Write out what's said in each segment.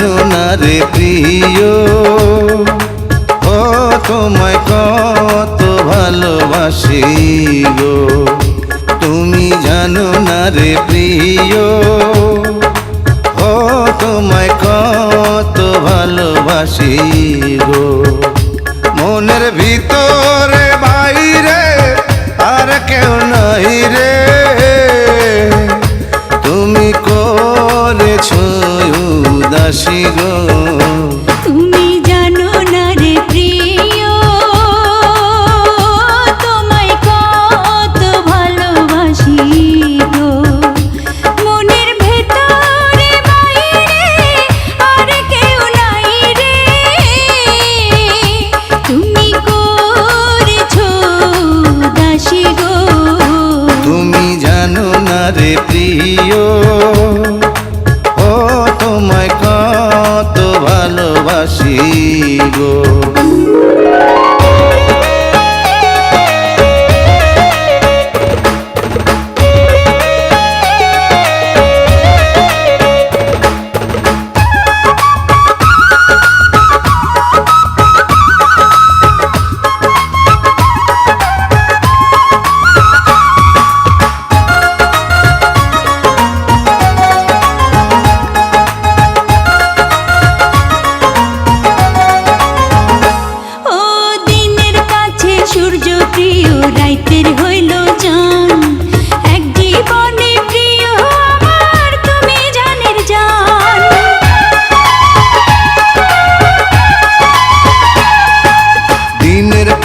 রে প্রিয়? ও, তোমায় কত ভালোবাসি গো। তুমি জানো না রে প্রিয়? ও, তোমায় কত ভালোবাসি গো। মনের ভিতরে বাইরে আর কেউ নাই রে। উদাসী গো। তুমি জানো না রে প্রিয় তোমায় কত ভালোবাসি গো। মনের ভেতরে বাইরে আর কেউ নাই রে। তুমি করেছ দাসী গো। তুমি জানো না রে প্রিয় ও তোমায় ভালোবাসি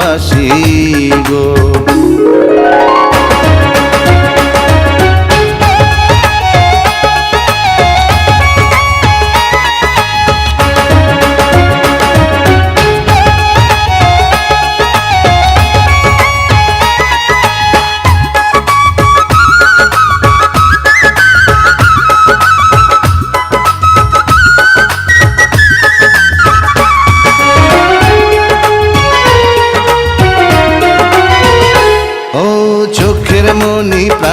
ভালোবাসি গো।